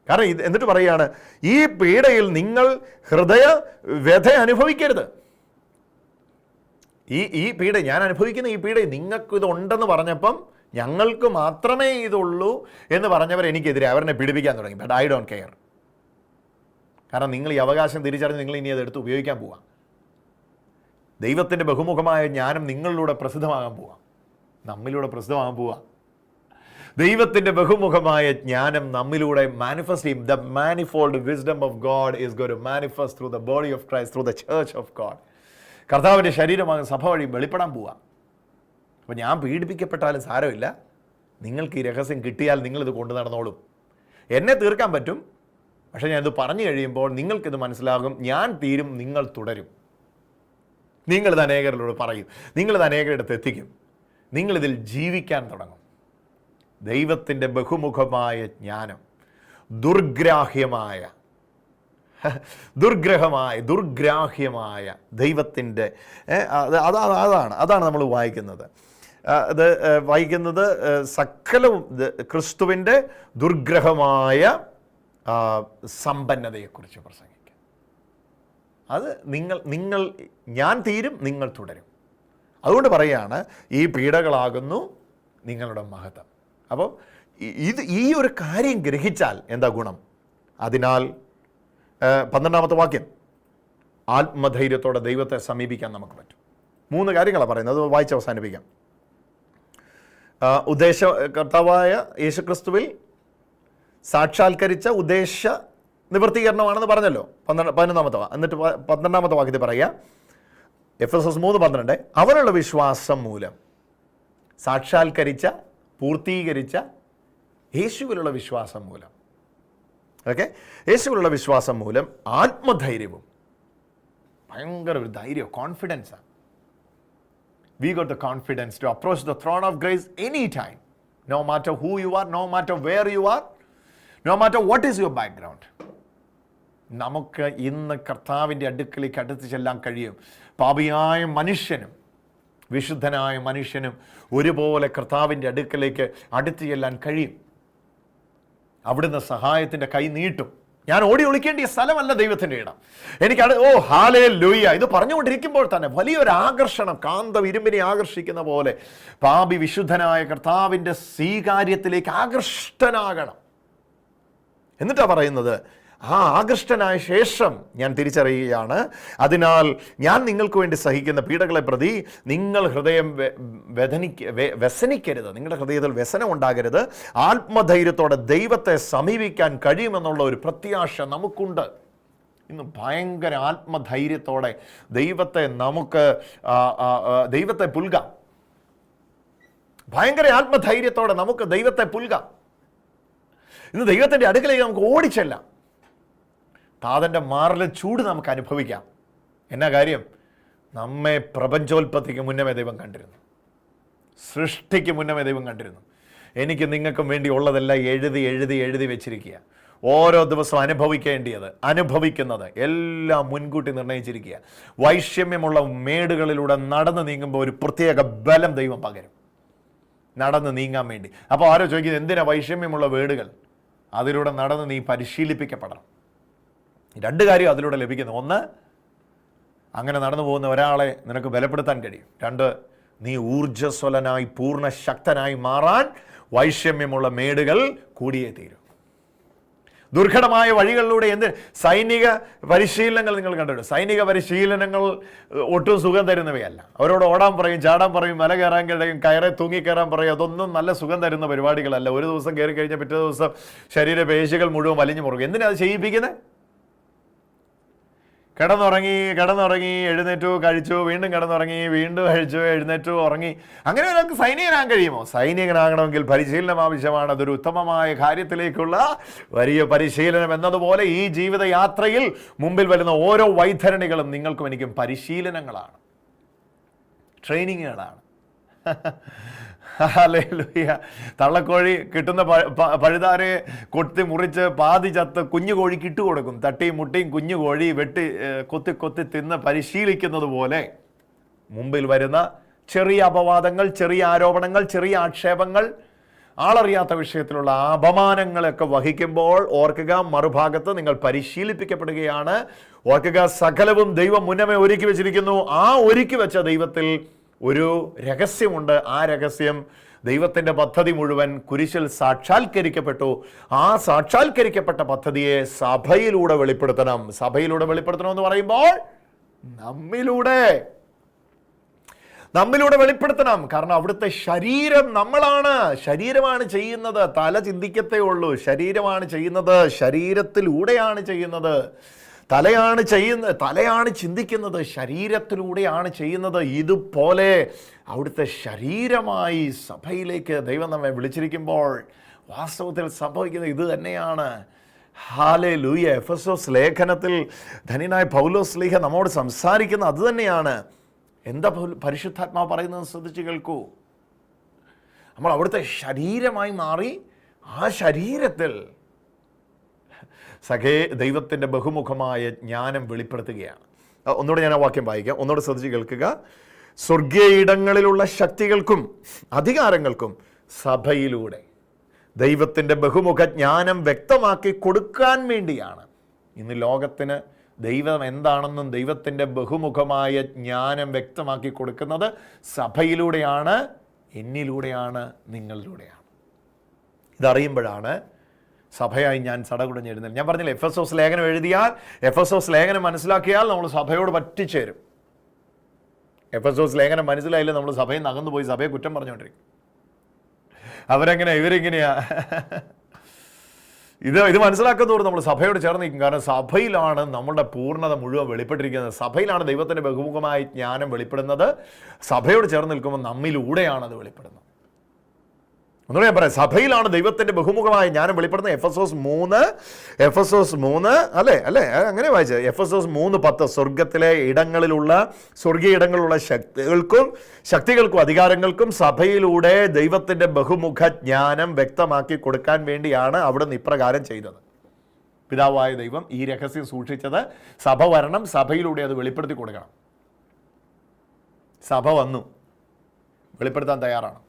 കാരണം ഇത് എന്നിട്ട് പറയുകയാണ് ഈ പീഡയിൽ നിങ്ങൾ ഹൃദയ വ്യഥ അനുഭവിക്കരുത്. ഈ ഈ പീഡ ഞാൻ അനുഭവിക്കുന്ന ഈ പീഡ നിങ്ങൾക്ക് ഇതുണ്ടെന്ന് പറഞ്ഞപ്പം ഞങ്ങൾക്ക് മാത്രമേ ഇതുള്ളൂ എന്ന് പറഞ്ഞവർ എനിക്കെതിരെ അവരെ പീഡിപ്പിക്കാൻ തുടങ്ങി. ബട്ട് ഐ ഡോണ്ട് കെയർ കാരണം നിങ്ങൾ ഈ അവകാശം തിരിച്ചറിഞ്ഞ് നിങ്ങൾ ഇനി അത് എടുത്ത് ഉപയോഗിക്കാൻ പോവാം. ദൈവത്തിന്റെ ബഹുമുഖമായ ജ്ഞാനം നിങ്ങളിലൂടെ പ്രസിദ്ധമാകാൻ പോവാം. നമ്മിലൂടെ പ്രസിദ്ധമാകാൻ പോവാം. ദൈവത്തിന്റെ ബഹുമുഖമായ ജ്ഞാനം നമ്മിലൂടെ മാനിഫെസ്റ്റ് ചെയ്യും. The manifold wisdom of God is go to manifest through the body of Christ through the church of God കർത്താവിന്റെ ശരീരമാകുന്ന സഭ വഴി വെളിപ്പെടാൻ പോവാം. അപ്പോൾ ഞാൻ പീഡിപ്പിക്കപ്പെട്ടാലും സാരമില്ല. നിങ്ങൾക്ക് ഈ രഹസ്യം കിട്ടിയാൽ നിങ്ങളിത് കൊണ്ടു നടന്നോളും. എന്നെ തീർക്കാൻ പറ്റും. പക്ഷേ ഞാനിത് പറഞ്ഞു കഴിയുമ്പോൾ നിങ്ങൾക്കിത് മനസ്സിലാകും. ഞാൻ തീരും നിങ്ങൾ തുടരും. നിങ്ങളിത് അനേകരിലൂടെ പറയും. നിങ്ങളിത് അനേകരിടത്ത് എത്തിക്കും. നിങ്ങളിതിൽ ജീവിക്കാൻ തുടങ്ങും. ദൈവത്തിന്റെ ബഹുമുഖമായ ജ്ഞാനം ദുർഗ്രാഹ്യമായ ദുർഗ്രഹമായ ദുർഗ്രാഹ്യമായ ദൈവത്തിന്റെ അതാണ് അതാണ് അതാണ് നമ്മൾ വായിക്കുന്നത്. അത് വായിക്കുന്നത് സകലവും ക്രിസ്തുവിന്റെ ദുർഗ്രഹമായ സമ്പന്നതയെക്കുറിച്ച് പ്രസംഗിക്കുക. അത് നിങ്ങൾ നിങ്ങൾ ഞാൻ തീരും നിങ്ങൾ തുടരും. അതുകൊണ്ട് പറയുകയാണ് ഈ പീഡകളാകുന്നു നിങ്ങളുടെ മഹത്വം. അപ്പോൾ ഇത് ഈ ഒരു കാര്യം ഗ്രഹിച്ചാൽ എന്താ ഗുണം? അതിനാൽ പന്ത്രണ്ടാമത്തെ വാക്യം ആത്മധൈര്യത്തോടെ ദൈവത്തെ സമീപിക്കാൻ നമുക്ക് പറ്റും. മൂന്ന് കാര്യങ്ങളാണ് പറയുന്നത് അത് വായിച്ച് അവസാനിപ്പിക്കാം. ഉദ്ദേശ കർത്താവായ യേശുക്രിസ്തുവിൽ സാക്ഷാത്കരിച്ച ഉദ്ദേശ നിവൃത്തീകരണമാണെന്ന് പറഞ്ഞല്ലോ പന്ത്രണ്ട് പതിനൊന്നാമത്തെ എന്നിട്ട് പന്ത്രണ്ടാമത്തെ വാക്യത്തിൽ പറയുക എഫ് എസ് എസ് മൂന്ന് പന്ത്രണ്ട് അവനുള്ള വിശ്വാസം മൂലം സാക്ഷാത്കരിച്ച പൂർത്തീകരിച്ച യേശുവിലുള്ള വിശ്വാസം മൂലം. ഓക്കെ യേശുവിലുള്ള വിശ്വാസം മൂലം ആത്മധൈര്യവും ഭയങ്കര ഒരു ധൈര്യം കോൺഫിഡൻസാണ് we got the confidence to approach the throne of grace any time no matter who you are no matter where you are no matter what is your background നമുക്ക് ഇന്ന് കർത്താവിന്റെ അടുക്കളിക്ക് അടുത്ത് ചെല്ലാൻ കഴിയും. പാപിയായ മനുഷ്യനും വിശുദ്ധനായ മനുഷ്യനും ഒരുപോലെ കർത്താവിന്റെ അടുക്കലേക്ക് അടുത്തു ചെല്ലാൻ കഴിയും. അവിടുന്ന് സഹായത്തിന്റെ കൈ നീട്ടും. ഞാൻ ഓടി ഒളിക്കേണ്ടിയ സ്ഥലമല്ല ദൈവത്തിന്റെ ഇടം. എനിക്ക് അട് ഓ ഹാലേ ലൂയ ഇത് പറഞ്ഞുകൊണ്ടിരിക്കുമ്പോൾ തന്നെ വലിയൊരു ആകർഷണം കാന്തം ഇരുമ്പിനെ ആകർഷിക്കുന്ന പോലെ പാപി വിശുദ്ധനായ കർത്താവിന്റെ സ്വീകാര്യത്തിലേക്ക് ആകൃഷ്ടനാകണം. എന്നിട്ടാണ് പറയുന്നത് ആ ആകൃഷ്ടനായ ശേഷം ഞാൻ തിരിച്ചറിയുകയാണ്. അതിനാൽ ഞാൻ നിങ്ങൾക്ക് വേണ്ടി സഹിക്കുന്ന പീഡകളെ പ്രതി നിങ്ങൾ ഹൃദയം വ്യധനിക്ക വ്യസനിക്കരുത്. നിങ്ങളുടെ ഹൃദയത്തിൽ വ്യസനം ഉണ്ടാകരുത്. ആത്മധൈര്യത്തോടെ ദൈവത്തെ സമീപിക്കാൻ കഴിയുമെന്നുള്ള ഒരു പ്രത്യാശ നമുക്കുണ്ട്. ഇന്ന് ഭയങ്കര ആത്മധൈര്യത്തോടെ ദൈവത്തെ നമുക്ക് ദൈവത്തെ പുൽകാം. ഭയങ്കര ആത്മധൈര്യത്തോടെ നമുക്ക് ദൈവത്തെ പുൽകാം. ഇന്ന് ദൈവത്തിന്റെ അടുക്കലേക്ക് നമുക്ക് ഓടിച്ചെല്ലാം. താതന്റെ മാറിലെ ചൂട് നമുക്ക് അനുഭവിക്കാം. എന്നാ കാര്യം? നമ്മെ പ്രപഞ്ചോൽപ്പത്തിക്ക് മുന്നമേ ദൈവം കണ്ടിരുന്നു. സൃഷ്ടിക്ക് മുന്നമേ ദൈവം കണ്ടിരുന്നു. എനിക്ക് നിങ്ങൾക്കും വേണ്ടി ഉള്ളതെല്ലാം എഴുതി എഴുതി എഴുതി വെച്ചിരിക്കുക. ഓരോ ദിവസവും അനുഭവിക്കേണ്ടിയത് അനുഭവിക്കുന്നത് എല്ലാം മുൻകൂട്ടി നിർണയിച്ചിരിക്കുക. വൈഷമ്യമുള്ള മേടുകളിലൂടെ നടന്നു നീങ്ങുമ്പോൾ ഒരു പ്രത്യേക ബലം ദൈവം പകരും. നടന്ന് നീങ്ങാൻ വേണ്ടി. അപ്പോൾ ആരോ ചോദിക്കുന്നത് എന്തിനാ വൈഷമ്യമുള്ള വേടുകൾ? അതിലൂടെ നടന്ന് നീ പരിശീലിപ്പിക്കപ്പെടണം. രണ്ട് കാര്യം അതിലൂടെ ലഭിക്കുന്നു. ഒന്ന് അങ്ങനെ നടന്നു പോകുന്ന ഒരാളെ നിനക്ക് ബലപ്പെടുത്താൻ കഴിയും. രണ്ട് നീ ഊർജസ്വലനായി പൂർണ ശക്തനായി മാറാൻ വൈഷമ്യമുള്ള മേടുകൾ കൂടിയേ തീരും. ദുർഘടമായ വഴികളിലൂടെ എന്ത് സൈനിക പരിശീലനങ്ങൾ നിങ്ങൾ കണ്ടിട്ടുണ്ട്. സൈനിക പരിശീലനങ്ങൾ ഒട്ടും സുഖം തരുന്നവയല്ല. അവരോട് ഓടാൻ പറയും ചാടാൻ പറയും മല കയറാൻ കഴിയും കയറെ തൂങ്ങി കയറാൻ പറയും. അതൊന്നും നല്ല സുഖം തരുന്ന പരിപാടികളല്ല. ഒരു ദിവസം കയറി കഴിഞ്ഞാൽ പിറ്റേ ദിവസം ശരീരപേശികൾ മുഴുവൻ വലിഞ്ഞു മുറുകും. എന്തിനാണ് അത് ചെയ്യിപ്പിക്കുന്നത് കിടന്നുറങ്ങി കിടന്നുറങ്ങി എഴുന്നേറ്റു കഴിച്ചു വീണ്ടും കിടന്നുറങ്ങി വീണ്ടും കഴിച്ചു എഴുന്നേറ്റു ഉറങ്ങി. അങ്ങനെ ഒരാൾക്ക് സൈനികനാകാൻ കഴിയുമോ? സൈനികനാകണമെങ്കിൽ പരിശീലനം ആവശ്യമാണ്. അതൊരു ഉത്തമമായ കാര്യത്തിലേക്കുള്ള വലിയ പരിശീലനം എന്നതുപോലെ ഈ ജീവിതയാത്രയിൽ മുമ്പിൽ വരുന്ന ഓരോ വൈധരണികളും നിങ്ങൾക്കും എനിക്കും പരിശീലനങ്ങളാണ്. ട്രെയിനിങ്ങുകളാണ്. ഹല്ലേലൂയ. തള്ളക്കോഴി കിട്ടുന്ന പഴുതാരെ കൊത്തി മുറിച്ച് പാതി ചത്ത് കുഞ്ഞു കോഴിക്ക് ഇട്ട് കൊടുക്കും. തട്ടിയും മുട്ടിയും കുഞ്ഞു കോഴി വെട്ടി കൊത്തി കൊത്തി തിന്ന് പരിശീലിക്കുന്നത് പോലെ മുമ്പിൽ വരുന്ന ചെറിയ അപവാദങ്ങൾ ചെറിയ ആരോപണങ്ങൾ ചെറിയ ആക്ഷേപങ്ങൾ ആളറിയാത്ത വിഷയത്തിലുള്ള അപമാനങ്ങളൊക്കെ വഹിക്കുമ്പോൾ ഓർക്കുക മറുഭാഗത്ത് നിങ്ങൾ പരിശീലിപ്പിക്കപ്പെടുകയാണ്. ഓർക്കുക സകലവും ദൈവം മുന്നമേ ഒരുക്കി വെച്ചിരിക്കുന്നു. ആ ഒരുക്കി വെച്ച ദൈവത്തിൽ ഒരു രഹസ്യമുണ്ട്. ആ രഹസ്യം ദൈവത്തിന്റെ പദ്ധതി മുഴുവൻ കുരിശിൽ സാക്ഷാത്കരിക്കപ്പെട്ടു. ആ സാക്ഷാത്കരിക്കപ്പെട്ട പദ്ധതിയെ സഭയിലൂടെ വെളിപ്പെടുത്തണം. സഭയിലൂടെ വെളിപ്പെടുത്തണം എന്ന് പറയുമ്പോൾ നമ്മിലൂടെ. നമ്മിലൂടെ വെളിപ്പെടുത്തണം. കാരണം അവിടുത്തെ ശരീരം നമ്മളാണ്. ശരീരമാണ് ചെയ്യുന്നത്. തല ചിന്തിക്കത്തേ ഉള്ളൂ. ശരീരമാണ് ചെയ്യുന്നത്. ശരീരത്തിലൂടെയാണ് ചെയ്യുന്നത്. തലയാണ് ചെയ്യുന്നത് തലയാണ് ചിന്തിക്കുന്നത് ശരീരത്തിലൂടെയാണ് ചെയ്യുന്നത്. ഇതുപോലെ അവിടുത്തെ ശരീരമായി സഭയിലേക്ക് ദൈവം നമ്മെ വിളിച്ചിരിക്കുമ്പോൾ വാസ്തവത്തിൽ സംഭവിക്കുന്നത് ഇത് തന്നെയാണ്. ഹാലെ ലൂയ എഫ് എസ് എസ് ലേഖനത്തിൽ ധനിനായ പൗലോസ് ലീഹ നമ്മോട് സംസാരിക്കുന്ന അത് തന്നെയാണ്. എന്താ പരിശുദ്ധാത്മാവ് പറയുന്നത് ശ്രദ്ധിച്ച് കേൾക്കൂ. നമ്മൾ അവിടുത്തെ ശരീരമായി മാറി ആ ശരീരത്തിൽ സഖേ ദൈവത്തിന്റെ ബഹുമുഖമായ ജ്ഞാനം വെളിപ്പെടുത്തുകയാണ്. ഒന്നുകൂടെ ഞാൻ ആ വാക്യം വായിക്കാം. ഒന്നുകൂടെ ശ്രദ്ധിച്ച് കേൾക്കുക. സ്വർഗീയയിടങ്ങളിലുള്ള ശക്തികൾക്കും അധികാരങ്ങൾക്കും സഭയിലൂടെ ദൈവത്തിന്റെ ബഹുമുഖ ജ്ഞാനം വ്യക്തമാക്കി കൊടുക്കാൻ വേണ്ടിയാണ്. ഇന്ന് ലോകത്തിന് ദൈവം എന്താണെന്നും ദൈവത്തിന്റെ ബഹുമുഖമായ ജ്ഞാനം വ്യക്തമാക്കി കൊടുക്കുന്നത് സഭയിലൂടെയാണ് എന്നിലൂടെയാണ് നിങ്ങളിലൂടെയാണ്. ഇതറിയുമ്പോഴാണ് സഭയായി ഞാൻ സടകുടഞ്ഞിരുന്നില്ല ഞാൻ പറഞ്ഞില്ല എഫ് എസ് ഓസ് ലേഖനം എഴുതിയാൽ എഫ് എസ് ഓസ് ലേഖനം മനസ്സിലാക്കിയാൽ നമ്മൾ സഭയോട് പറ്റിച്ചേരും. എഫ് എസ് ഓസ് ലേഖനം മനസ്സിലായില്ല നമ്മൾ സഭയിൽ നിന്ന് അകന്നു പോയി സഭയെ കുറ്റം പറഞ്ഞുകൊണ്ടിരിക്കും. അവരെങ്ങനെ ഇവരെങ്ങനെയാ? ഇത് ഇത് മനസ്സിലാക്കുന്നതോട് നമ്മൾ സഭയോട് ചേർന്ന് നിൽക്കും. കാരണം സഭയിലാണ് നമ്മളുടെ പൂർണത മുഴുവൻ വെളിപ്പെട്ടിരിക്കുന്നത്. സഭയിലാണ് ദൈവത്തിന്റെ ബഹുമുഖമായ ജ്ഞാനം വെളിപ്പെടുന്നത്. സഭയോട് ചേർന്ന് നിൽക്കുമ്പോൾ നമ്മിലൂടെയാണ് അത് വെളിപ്പെടുന്നത്. ഒന്നുകൂടെ ഞാൻ പറയാം. സഭയിലാണ് ദൈവത്തിന്റെ ബഹുമുഖമായ ജ്ഞാനം വെളിപ്പെടുന്നത്. എഫ് എസ് ഓസ് മൂന്ന് എഫ് എസ് ഓസ് മൂന്ന് അല്ലേ? അല്ലേ? അങ്ങനെ വായിച്ചത്. എഫ് എസ് ഓസ് മൂന്ന് പത്ത് സ്വർഗത്തിലെ ഇടങ്ങളിലുള്ള സ്വർഗീയ ഇടങ്ങളിലുള്ള ശക്തികൾക്കും ശക്തികൾക്കും അധികാരങ്ങൾക്കും സഭയിലൂടെ ദൈവത്തിന്റെ ബഹുമുഖ ജ്ഞാനം വ്യക്തമാക്കി കൊടുക്കാൻ വേണ്ടിയാണ് അവിടുന്ന് ഇപ്രകാരം ചെയ്തത്. പിതാവായ ദൈവം ഈ രഹസ്യം സൂക്ഷിച്ചത് സഭ വരണം സഭയിലൂടെ അത് വെളിപ്പെടുത്തി കൊടുക്കണം. സഭ വന്നു. വെളിപ്പെടുത്താൻ തയ്യാറാണ്.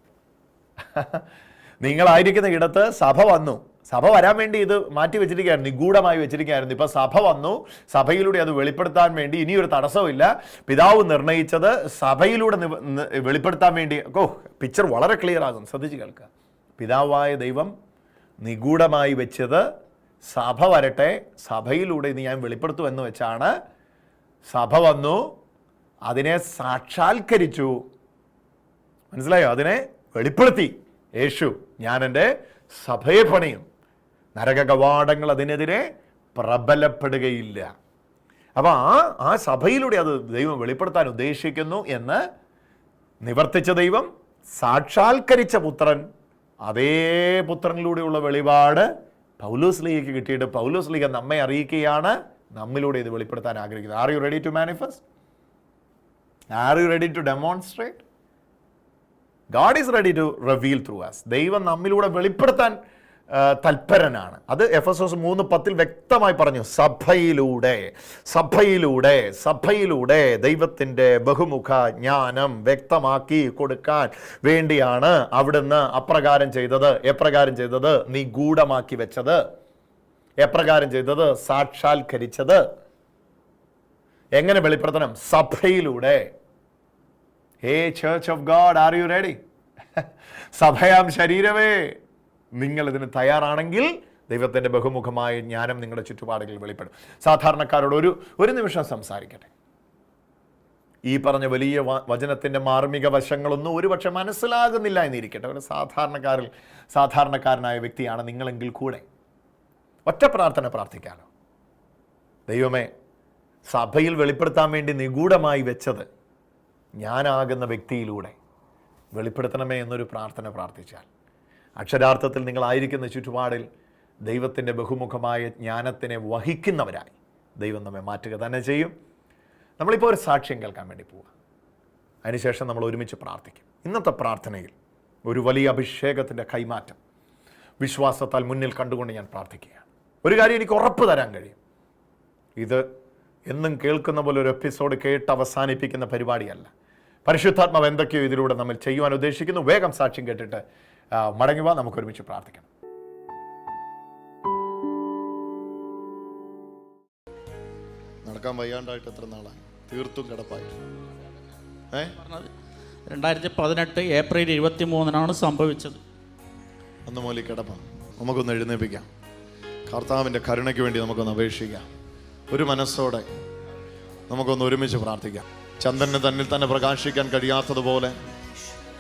നിങ്ങളായിരിക്കുന്ന ഇടത്ത് സഭ വന്നു. സഭ വരാൻ വേണ്ടി ഇത് മാറ്റി വെച്ചിരിക്കുകയായിരുന്നു നിഗൂഢമായി വെച്ചിരിക്കുകയായിരുന്നു. ഇപ്പം സഭ വന്നു. സഭയിലൂടെ അത് വെളിപ്പെടുത്താൻ വേണ്ടി ഇനിയൊരു തടസ്സമില്ല പിതാവ് നിർണയിച്ചത് സഭയിലൂടെ വെളിപ്പെടുത്താൻ വേണ്ടി ഓ പിക്ചർ വളരെ ക്ലിയർ ആകും. ശ്രദ്ധിച്ച് കേൾക്കുക. പിതാവായ ദൈവം നിഗൂഢമായി വെച്ചത് സഭ വരട്ടെ സഭയിലൂടെ ഇത് ഞാൻ വെളിപ്പെടുത്തു എന്ന് വെച്ചാണ് സഭ വന്നു അതിനെ സാക്ഷാത്കരിച്ചു. മനസ്സിലായോ? അതിനെ വെളിപ്പെടുത്തി. യേശു ഞാൻ എന്റെ സഭയെ പണിയും. നരക കവാടങ്ങൾ അതിനെതിരെ പ്രബലപ്പെടുകയില്ല. അപ്പോൾ ആ ആ സഭയിലൂടെ അത് ദൈവം വെളിപ്പെടുത്താൻ ഉദ്ദേശിക്കുന്നു എന്ന് നിവർത്തിച്ച ദൈവം സാക്ഷാത്കരിച്ച പുത്രൻ അതേ പുത്രനിലൂടെയുള്ള വെളിപാട് പൗലോസ് ലീഗയ്ക്ക് കിട്ടിയിട്ട് പൗലോസ് ലീഗ നമ്മെ അറിയിക്കുകയാണ്. നമ്മിലൂടെ ഇത് വെളിപ്പെടുത്താൻ ആഗ്രഹിക്കുന്നത് are you ready to manifest are you ready to demonstrate God is ready to reveal through us ദൈവം നമ്മിലൂടെ വെളിപ്പെടുത്താൻ തൽപരനാണ്. അത് എഫ് എസ് എസ് മൂന്ന് പത്തിൽ വ്യക്തമായി പറഞ്ഞു സഭയിലൂടെ സഭയിലൂടെ സഭയിലൂടെ ദൈവത്തിന്റെ ബഹുമുഖ ജ്ഞാനം വ്യക്തമാക്കി കൊടുക്കാൻ വേണ്ടിയാണ് അവിടുന്ന് അപ്രകാരം ചെയ്തത്. എപ്രകാരം ചെയ്തത്? നിഗൂഢമാക്കി വെച്ചത്. എപ്രകാരം ചെയ്തത്? സാക്ഷാത്കരിച്ചത്. എങ്ങനെ വെളിപ്പെടുത്തണം? സഭയിലൂടെ. Hey church of God are you ready സഭയാം ശരീരമേ. നിങ്ങൾ ഇതിന് തയ്യാറാണെങ്കിൽ ദൈവത്തിന്റെ ബഹുമുഖമായ ജ്ഞാനം നിങ്ങളുടെ ചുറ്റുപാടുകളിൽ വെളിപ്പെടും. സാധാരണക്കാരോട് ഒരു ഒരു നിമിഷം സംസാരിക്കട്ടെ. ഈ പറഞ്ഞ വലിയ വചനത്തിന്റെ മാർമിക വശങ്ങളൊന്നും ഒരുപക്ഷെ മനസ്സിലാകുന്നില്ല എന്നിരിക്കട്ടെ. ഒരു സാധാരണക്കാരിൽ സാധാരണക്കാരനായ വ്യക്തിയാണ് നിങ്ങളെങ്കിൽ കൂടെ. ഒറ്റ പ്രാർത്ഥന പ്രാർത്ഥിക്കാനോ ദൈവമേ സഭയിൽ വെളിപ്പെടുത്താൻ വേണ്ടി നിഗൂഢമായി വെച്ചത് ഞാനാകുന്ന വ്യക്തിയിലൂടെ വെളിപ്പെടുത്തണമേ എന്നൊരു പ്രാർത്ഥന പ്രാർത്ഥിച്ചാൽ അക്ഷരാർത്ഥത്തിൽ നിങ്ങളായിരിക്കുന്ന ചുറ്റുപാടിൽ ദൈവത്തിന്റെ ബഹുമുഖമായ ജ്ഞാനത്തിനെ വഹിക്കുന്നവരായി ദൈവം നമ്മെ മാറ്റുക തന്നെ ചെയ്യും. നമ്മളിപ്പോൾ ഒരു സാക്ഷ്യം കേൾക്കാൻ വേണ്ടി പോവുക അതിനുശേഷം നമ്മൾ ഒരുമിച്ച് പ്രാർത്ഥിക്കും. ഇന്നത്തെ പ്രാർത്ഥനയിൽ ഒരു വലിയ അഭിഷേകത്തിന്റെ കൈമാറ്റം വിശ്വാസത്താൽ മുന്നിൽ കണ്ടുകൊണ്ട് ഞാൻ പ്രാർത്ഥിക്കുകയാണ്. ഒരു കാര്യം എനിക്ക് ഉറപ്പ് തരാൻ കഴിയും. ഇത് എന്നും കേൾക്കുന്ന പോലെ ഒരു എപ്പിസോഡ് കേട്ട് അവസാനിപ്പിക്കുന്ന പരിപാടിയല്ല. പരിശുദ്ധാത്മാവ് എന്തൊക്കെയോ ഇതിലൂടെ നമ്മൾ ചെയ്യുവാൻ ഉദ്ദേശിക്കുന്നു. വേഗം സാക്ഷ്യം കേട്ടിട്ട് മടങ്ങുവാൻ നമുക്ക് ഒരുമിച്ച് പ്രാർത്ഥിക്കണം നടക്കാൻ വയ്യാണ്ടായിട്ട് എത്ര നാളായി? തീർത്തും കിടപ്പായിട്ട് ഏ? രണ്ടായിരത്തി പതിനെട്ട് ഏപ്രിൽ ഇരുപത്തി മൂന്നിനാണ് സംഭവിച്ചത്. അന്ന് മോലി കിടപ്പാ നമുക്കൊന്ന് എഴുന്നേപ്പിക്കാം കർത്താവിന്റെ കരുണയ്ക്ക് വേണ്ടി നമുക്കൊന്ന് അപേക്ഷിക്കാം. ഒരു മനസ്സോടെ നമുക്കൊന്ന് ഒരുമിച്ച് പ്രാർത്ഥിക്കാം. ചന്ദ്രന് തന്നിൽ തന്നെ പ്രകാശിക്കാൻ കഴിയാത്തതുപോലെ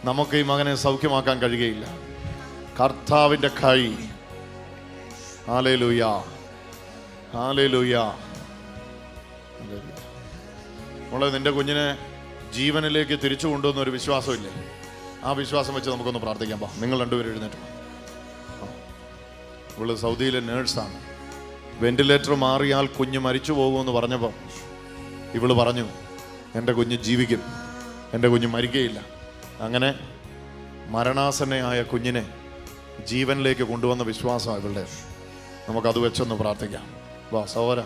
നമുക്ക് ഈ മകനെ സൗഖ്യമാക്കാൻ കഴിയുകയില്ല. കർത്താവിന്റെ കൈ. ഹാലേ ലൂയ ഹാലേ ലൂയ മോളെ നിന്റെ കുഞ്ഞിനെ ജീവനിലേക്ക് തിരിച്ചു കൊണ്ടുവന്ന ഒരു വിശ്വാസമില്ലേ? ആ വിശ്വാസം വെച്ച് നമുക്കൊന്ന് പ്രാർത്ഥിക്കാം. പാ നിങ്ങൾ രണ്ടുപേരും എഴുന്നേറ്റ്. ഇവൾ സൗദിയിലെ നേഴ്സാണ്. വെന്റിലേറ്റർ മാറിയാൽ കുഞ്ഞ് മരിച്ചു പോകുമെന്ന് പറഞ്ഞപ്പോൾ ഇവൾ പറഞ്ഞു എന്റെ കുഞ്ഞ് ജീവിക്കും. എന്റെ കുഞ്ഞ് മരിക്കുകയില്ല അങ്ങനെ മരണാസന്നയായ കുഞ്ഞിനെ ജീവനിലേക്ക് കൊണ്ടുവന്ന വിശ്വാസമാണ് ഇവളുടെ. നമുക്കത് വെച്ചൊന്ന് പ്രാർത്ഥിക്കാം. വാ സഹോര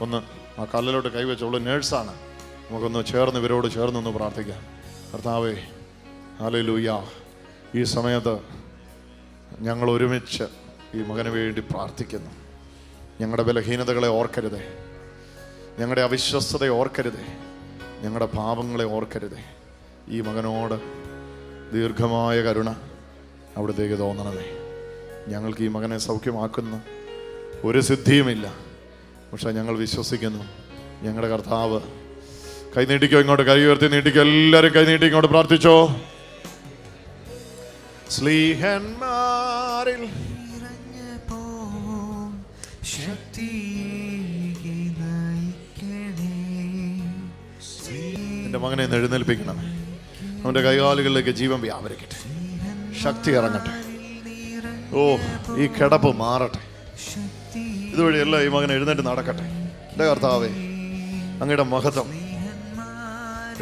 ഒന്ന് ആ കല്ലിലോട്ട് കൈവച്ചോളൂ നേഴ്സാണ്. നമുക്കൊന്ന് ചേർന്ന് ഇവരോട് ചേർന്നൊന്ന് പ്രാർത്ഥിക്കാം. കർത്താവേ ഹാലേ ലൂയ ഈ സമയത്ത് ഞങ്ങൾ ഒരുമിച്ച് ഈ മകന് വേണ്ടി പ്രാർത്ഥിക്കുന്നു. ഞങ്ങളുടെ ബലഹീനതകളെ ഓർക്കരുതേ. ഞങ്ങളുടെ അവിശ്വസ്തതയെ ഓർക്കരുതേ. ഞങ്ങളുടെ പാപങ്ങളെ ഓർക്കരുതേ. ഈ മകനോട് ദീർഘമായ കരുണ അവിടത്തേക്ക് തോന്നണമേ. ഞങ്ങൾക്ക് ഈ മകനെ സൗഖ്യമാക്കുന്ന ഒരു സിദ്ധിയുമില്ല. പക്ഷേ ഞങ്ങൾ വിശ്വസിക്കുന്നു. ഞങ്ങളുടെ കർത്താവ് കൈ നീട്ടിക്കോ ഇങ്ങോട്ട് കൈ ഉയർത്തി നീട്ടിക്കോ എല്ലാവരും കൈ നീട്ടി ഇങ്ങോട്ട് പ്രാർത്ഥിച്ചോ. സ്ലീഹന്മാരിൽ നിറഞ്ഞപോം നിന്റെ മകനെ ഒന്ന് എഴുന്നേൽപ്പിക്കണം. അവന്റെ കൈകാലുകളിലേക്ക് ജീവൻ വ്യാപരിക്കട്ടെ. ശക്തി ഇറങ്ങട്ടെ. ഓ ഈ കിടപ്പ് മാറട്ടെ. ഇതുവഴിയല്ല ഈ മകൻ എഴുന്നേറ്റ് നടക്കട്ടെ. എന്റെ കർത്താവേ അങ്ങയുടെ മഹത്വം.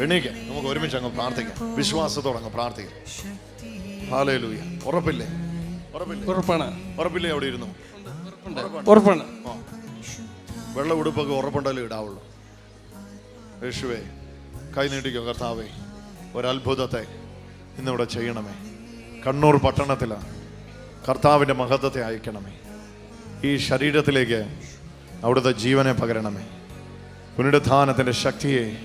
എണീക്കെ. നമുക്ക് ഒരുമിച്ച് അങ്ങ് പ്രാർത്ഥിക്കാം. വിശ്വാസത്തോടെ അങ്ങ് പ്രാർത്ഥിക്കാം. ഹാലയിലൂയ ഉറപ്പില്ലേ? ഉറപ്പില്ലേ? ഉറപ്പാണ്. ഉറപ്പില്ലേ അവിടെ ഇരുന്നു? ഉറപ്പാണ്. വെള്ള ഉടുപ്പൊക്കെ ഉറപ്പുണ്ടല്ലോ ഇടാവുള്ളൂ. യേശുവേ കൈ നീട്ടിക്കോ കർത്താവേ. ഒരത്ഭുതത്തെ ഇന്നിവിടെ ചെയ്യണമേ. കണ്ണൂർ പട്ടണത്തിൽ കർത്താവിന്റെ മഹത്വത്തെ അയക്കണമേ. ഈ ശരീരത്തിലേക്ക് അവിടുത്തെ ജീവനെ പകരണമേ. പുനരുദ്ധാനത്തിന്റെ ശക്തിയെ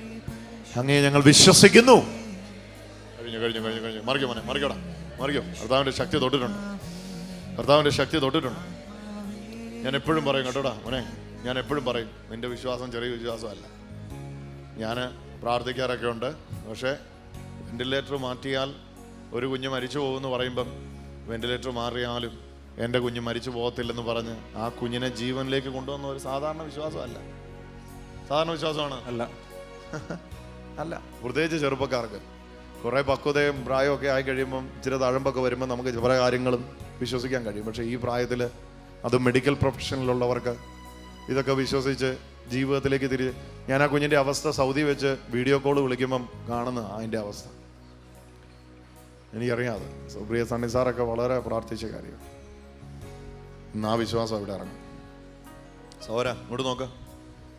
അങ്ങേ ഞങ്ങൾ വിശ്വസിക്കുന്നു. കഴിഞ്ഞു കഴിഞ്ഞു കഴിഞ്ഞു കഴിഞ്ഞു. മറിക്കോ മോനെ മറിക്കോടാ മറിക്കോ. കർത്താവിന്റെ ശക്തി തൊട്ടിട്ടുണ്ട്. കർത്താവിന്റെ ശക്തി തൊട്ടിട്ടുണ്ട്. ഞാൻ എപ്പോഴും പറയും കേട്ടോടാ മോനെ ഞാൻ എപ്പോഴും പറയും നിന്റെ വിശ്വാസം ചെറിയ വിശ്വാസമല്ല. ഞാൻ പ്രാർത്ഥിക്കാറൊക്കെ ഉണ്ട്. പക്ഷേ വെന്റിലേറ്റർ മാറ്റിയാൽ ഒരു കുഞ്ഞ് മരിച്ചു പോകുമെന്ന് പറയുമ്പം വെന്റിലേറ്റർ മാറിയാലും എന്റെ കുഞ്ഞ് മരിച്ചു പോകത്തില്ലെന്ന് പറഞ്ഞ് ആ കുഞ്ഞിനെ ജീവനിലേക്ക് കൊണ്ടുവന്ന ഒരു സാധാരണ വിശ്വാസമല്ല. സാധാരണ വിശ്വാസമാണ്? അല്ല. അല്ല. പ്രത്യേകിച്ച് ചെറുപ്പക്കാർക്ക്. കുറേ പക്വതയും പ്രായമൊക്കെ ആയി കഴിയുമ്പം ഇച്ചിരി തഴമ്പൊക്കെ വരുമ്പോൾ നമുക്ക് പല കാര്യങ്ങളും വിശ്വസിക്കാൻ കഴിയും. പക്ഷേ ഈ പ്രായത്തിൽ അത് മെഡിക്കൽ പ്രൊഫഷനിലുള്ളവർക്ക് ഇതൊക്കെ വിശ്വസിച്ച് ജീവിതത്തിലേക്ക് തിരി ഞാൻ ആ കുഞ്ഞിന്റെ അവസ്ഥ സൗദി വെച്ച് വീഡിയോ കോൾ വിളിക്കുമ്പം കാണുന്ന അതിന്റെ അവസ്ഥ. എനിക്കറിയാം അത്. സുപ്രിയ സണ്ണി സാറൊക്കെ വളരെ പ്രാർത്ഥിച്ച കാര്യമാണ് ഇന്ന് ആ വിശ്വാസം അവിടെ ഇറങ്ങും. സൗര ഇങ്ങോട്ട് നോക്ക.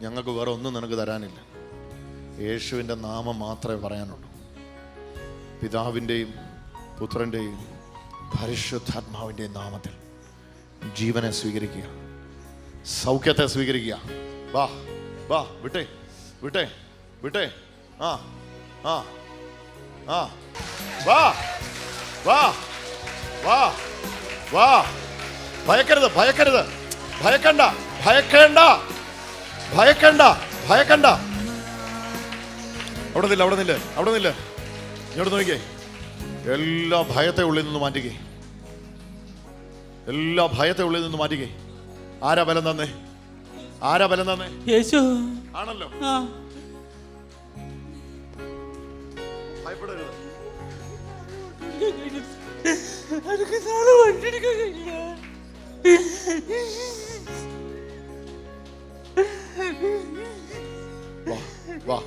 ഞങ്ങൾക്ക് വേറെ ഒന്നും നിനക്ക് തരാനില്ല. യേശുവിന്റെ നാമം മാത്രമേ പറയാനുള്ളൂ. പിതാവിന്റെയും പുത്രന്റെയും പരിശുദ്ധാത്മാവിന്റെയും നാമത്തിൽ ജീവനെ സ്വീകരിക്കുക. സൗഖ്യത്തെ സ്വീകരിക്കുക. വാ വാ വിട്ടേ വിട്ടേ വിട്ടേ. ആ ആ ആ. വാ വാ വാ വാ. ഭയക്കരുത് ഭയക്കരുത്. ഭയക്കണ്ട ഭയക്കണ്ട ഭയക്കണ്ട ഭയക്കണ്ട. അവിടെ നില്ല അവിടെ നില്ല അവിടെ നില്ല. ഇങ്ങോട്ട് നോക്കിയേ എല്ലാ ഭയത്തെ ഉള്ളിൽ നിന്ന് മാറ്റിക്കേ. എല്ലാ ഭയത്തെ ഉള്ളിൽ നിന്ന് മാറ്റിക്കേ. ആരാ ബലം തന്നേ? ആരാ ബലം തന്നെ? യേശു. ആണല്ലോ. ഭയപ്പെടരുത്. വാ വാ.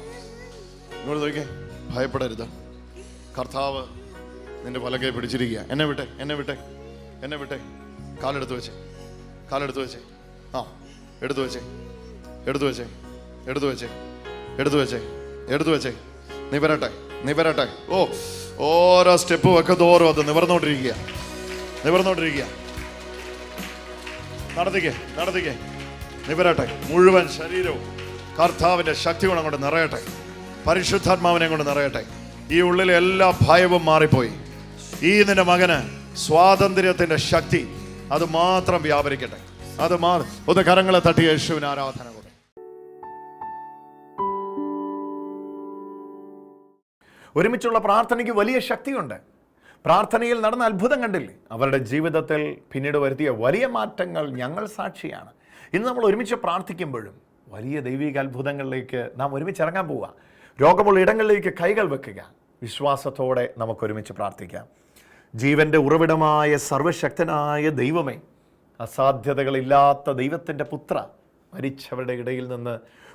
ഇങ്ങോട്ട് നോക്കിയേ ഭയപ്പെടരുത്. കർത്താവ് നിന്റെ പലകെ പിടിച്ചിരിക്കുക എന്നെ വിട്ടെ എന്നെ വിട്ടെ എന്നെ വിട്ടെ. കാലെടുത്ത് വെച്ചേ കാലെടുത്ത് വെച്ചേ. ആ. എടുത്തു വെച്ചേ. എടുത്തു വെച്ചേ. എടുത്തു വെച്ചേ. എടുത്തു വെച്ചേ. എടുത്തു വെച്ചേ. നീ വരട്ടെ. നീ വരട്ടെ. ഓ ഓരോ സ്റ്റെപ്പ് വെക്കതോറും അത് നിവർന്നോണ്ടിരിക്കുക നിവർന്നോണ്ടിരിക്കുക നടത്തിക്കേ നടത്തിക്കേ. നിവരട്ടെ മുഴുവൻ ശരീരവും കർത്താവിന്റെ ശക്തി ഗുണം കൊണ്ട് നിറയട്ടെ. പരിശുദ്ധാത്മാവിനെ കൊണ്ട് നിറയട്ടെ. ഈ ഉള്ളിലെ എല്ലാ ഭയവും മാറിപ്പോയി. ഈ നിന്റെ മകന് സ്വാതന്ത്ര്യത്തിന്റെ ശക്തി അത് മാത്രം വ്യാപരിക്കട്ടെ. അത് മാറി. ഒന്ന് കരങ്ങളെ തട്ടി യേശുവിന് ആരാധന ഒരുമിച്ചുള്ള പ്രാർത്ഥനയ്ക്ക് വലിയ ശക്തിയുണ്ട്. പ്രാർത്ഥനയിൽ നടന്ന അത്ഭുതം കണ്ടില്ലേ? അവരുടെ ജീവിതത്തിൽ പിന്നീട് വരുത്തിയ വലിയ മാറ്റങ്ങൾ ഞങ്ങൾ സാക്ഷിയാണ്. ഇന്ന് നമ്മൾ ഒരുമിച്ച് പ്രാർത്ഥിക്കുമ്പോഴും വലിയ ദൈവിക അത്ഭുതങ്ങളിലേക്ക് നാം ഒരുമിച്ച് ഇറങ്ങാൻ പോവുക. രോഗമുള്ള ഇടങ്ങളിലേക്ക് കൈകൾ വെക്കുക. വിശ്വാസത്തോടെ നമുക്ക് ഒരുമിച്ച് പ്രാർത്ഥിക്കാം. ജീവന്റെ ഉറവിടമായ സർവശക്തനായ ദൈവമേ അസാധ്യതകളില്ലാത്ത ദൈവത്തിന്റെ പുത്ര മരിച്ചവരുടെ ഇടയിൽ നിന്ന്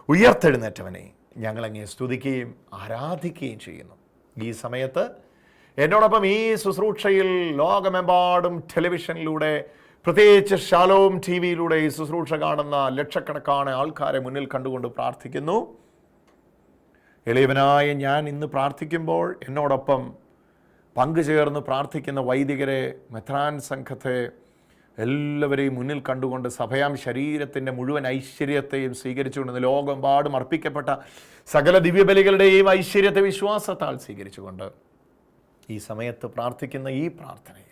ഉയർത്തെഴുന്നേറ്റവനെ ഞങ്ങളങ്ങനെ സ്തുതിക്കുകയും ആരാധിക്കുകയും ചെയ്യുന്നു. ഈ സമയത്ത് എന്നോടൊപ്പം ഈ ശുശ്രൂഷയിൽ ലോകമെമ്പാടും ടെലിവിഷനിലൂടെ പ്രത്യേകിച്ച് ഷാലോം ടി വിയിലൂടെ ഈ ശുശ്രൂഷ കാണുന്ന ലക്ഷക്കണക്കാണ് ആൾക്കാരെ മുന്നിൽ കണ്ടുകൊണ്ട് പ്രാർത്ഥിക്കുന്നു. എളിയവനായ ഞാൻ ഇന്ന് പ്രാർത്ഥിക്കുമ്പോൾ എന്നോടൊപ്പം പങ്കുചേർന്ന് പ്രാർത്ഥിക്കുന്ന വൈദികരെ മെത്രാൻ സംഘത്തെ എല്ലാവരെയും മുന്നിൽ കണ്ടുകൊണ്ട് സഭയാം ശരീരത്തിന്റെ മുഴുവൻ ഐശ്വര്യത്തെയും സ്വീകരിച്ചുകൊണ്ട് ലോകം ലോകമെമ്പാടും അർപ്പിക്കപ്പെട്ട സകല ദിവ്യബലികളുടെയും ഐശ്വര്യത്തെ വിശ്വാസത്താൽ സ്വീകരിച്ചുകൊണ്ട് ഈ സമയത്ത് പ്രാർത്ഥിക്കുന്ന ഈ പ്രാർത്ഥനയിൽ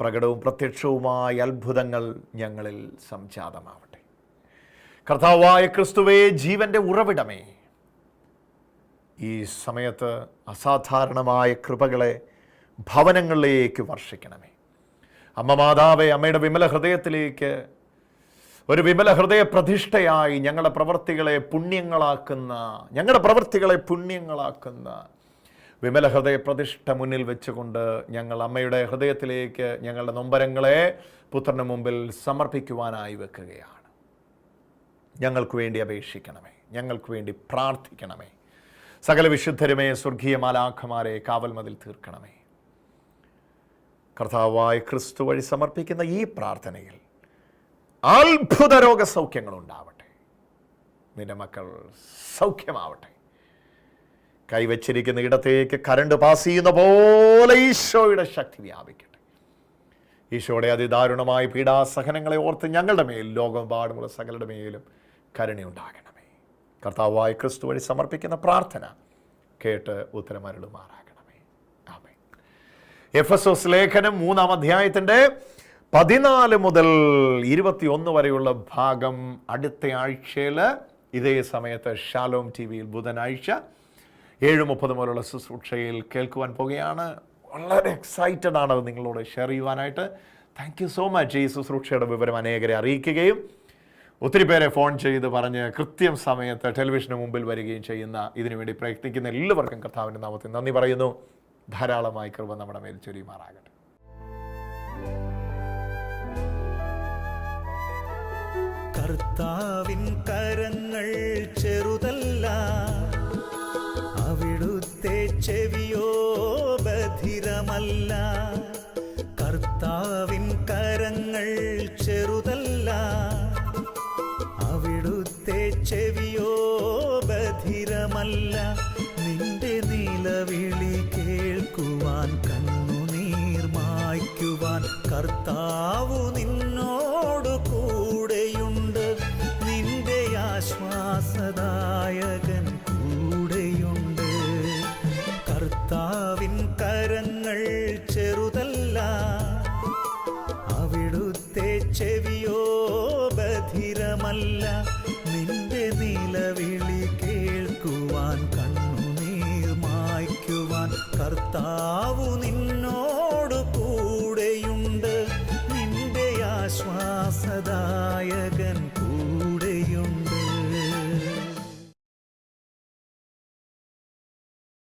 പ്രകടവും പ്രത്യക്ഷവുമായ അത്ഭുതങ്ങൾ ഞങ്ങളിൽ സംജാതമാവട്ടെ. കർത്താവായ ക്രിസ്തുവേ ജീവന്റെ ഉറവിടമേ. ഈ സമയത്ത് അസാധാരണമായ കൃപകളെ ഭവനങ്ങളിലേക്ക് വർഷിക്കണമേ. അമ്മ മാതാവെ അമ്മയുടെ വിമല ഹൃദയത്തിലേക്ക് ഒരു വിമല ഹൃദയ പ്രതിഷ്ഠയായി ഞങ്ങളുടെ പ്രവൃത്തികളെ പുണ്യങ്ങളാക്കുന്ന ഞങ്ങളുടെ പ്രവൃത്തികളെ പുണ്യങ്ങളാക്കുന്ന വിമല ഹൃദയ പ്രതിഷ്ഠ മുന്നിൽ വെച്ചുകൊണ്ട് ഞങ്ങൾ അമ്മയുടെ ഹൃദയത്തിലേക്ക് ഞങ്ങളുടെ നൊമ്പരങ്ങളെ പുത്രന് മുമ്പിൽ സമർപ്പിക്കുവാനായി വെക്കുകയാണ്. ഞങ്ങൾക്ക് വേണ്ടി അപേക്ഷിക്കണമേ ഞങ്ങൾക്ക് വേണ്ടി പ്രാർത്ഥിക്കണമേ. സകല വിശുദ്ധരുമേ സ്വർഗീയ മാലാഖമാരെ കാവൽ മതിൽ തീർക്കണമേ. കർത്താവായ ക്രിസ്തു വഴി സമർപ്പിക്കുന്ന ഈ പ്രാർത്ഥനയിൽ അത്ഭുത രോഗസൗഖ്യങ്ങൾ ഉണ്ടാവട്ടെ നിന്റെ മക്കൾ സൗഖ്യമാവട്ടെ. കൈവച്ചിരിക്കുന്ന ഇടത്തേക്ക് കരണ്ട് പാസ് ചെയ്യുന്ന പോലെ ഈശോയുടെ ശക്തി വ്യാപിക്കട്ടെ. ഈശോയുടെ അതിദാരുണമായ പീഡാസഹനങ്ങളെ ഓർത്ത് ഞങ്ങളുടെ മേൽ ലോകമെമ്പാടുമുള്ള സകലരുടെ മേലും കരുണയുണ്ടാകണമേ കർത്താവായ ക്രിസ്തു വഴി സമർപ്പിക്കുന്ന പ്രാർത്ഥന കേട്ട് ഉത്തരമരുളുമാറാകണമേ ആമേ എഫ് എസ് എസ് ലേഖനം മൂന്നാം അധ്യായത്തിന്റെ പതിനാല് മുതൽ ഇരുപത്തിയൊന്ന് വരെയുള്ള ഭാഗം അടുത്ത ആഴ്ചയിൽ ഇതേ സമയത്ത് ഷാലോം ടി വിയിൽ ബുധനാഴ്ച ഏഴ് മുപ്പത് മുതലുള്ള ശുശ്രൂഷയിൽ കേൾക്കുവാൻ പോകുകയാണ്. വളരെ എക്സൈറ്റഡ് ആണ് അത് നിങ്ങളോട് ഷെയർ ചെയ്യുവാനായിട്ട്. താങ്ക് യു സോ മച്ച് ഈ ശുശ്രൂഷയുടെ വിവരം അനേകരെ അറിയിക്കുകയും ഒത്തിരി പേരെ ഫോൺ ചെയ്ത് പറഞ്ഞ് കൃത്യം സമയത്ത് ടെലിവിഷന് മുമ്പിൽ വരികയും ചെയ്യുന്ന ഇതിനുവേണ്ടി പ്രയത്നിക്കുന്ന എല്ലാവർക്കും കർത്താവിന്റെ നാമത്തിൽ നന്ദി പറയുന്നു. ധാരാളമായി കൃപ നമ്മുടെ മേൽ ചൊരിയുമാറാകട്ടെ. കർത്താവിൻ കരങ്ങൾ ചെറുതല്ല അവിടുത്തെ ചെവിയോ ബധിരമല്ല കർത്താവിൻ കരങ്ങൾ ചെറുതല്ല കേൾക്കുവാൻ കണ്ണുനീർ മായ്ക്കുവാൻ കർത്താവു